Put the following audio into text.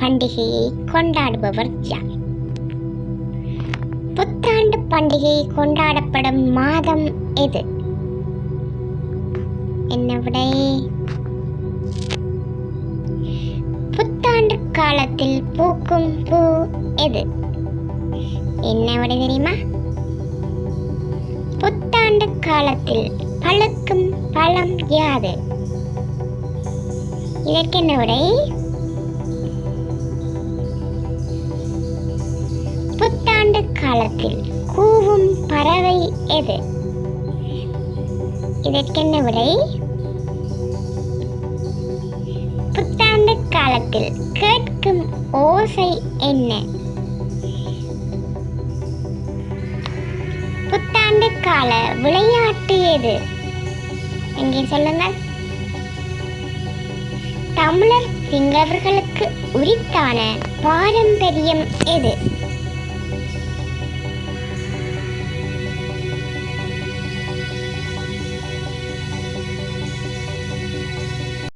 பண்டிகையை கொண்டாடுபவர் யார்? புத்தாண்டு பண்டிகை கொண்டாடப்படும் மாதம் எது? என்ன விடை? புத்தாண்டு காலத்தில் பூக்கும் பூ எது? என்ன விடை தெரியுமா? புத்தாண்டு காலத்தில் பழுக்கும் பழம் யாது? இதற்கென்ன விடை? காலத்தில் கூவும் பறவை எது? இதற்கென்ன விடை? புத்தாண்டு காலத்தில் கேட்கும் ஓசை என்ன? புத்தாண்டு கால விளையாட்டு எது? எங்கே சொல்லுங்கள். தமிழர் சிங்களவர்களுக்கு உரித்தான பாரம்பரியம் எது?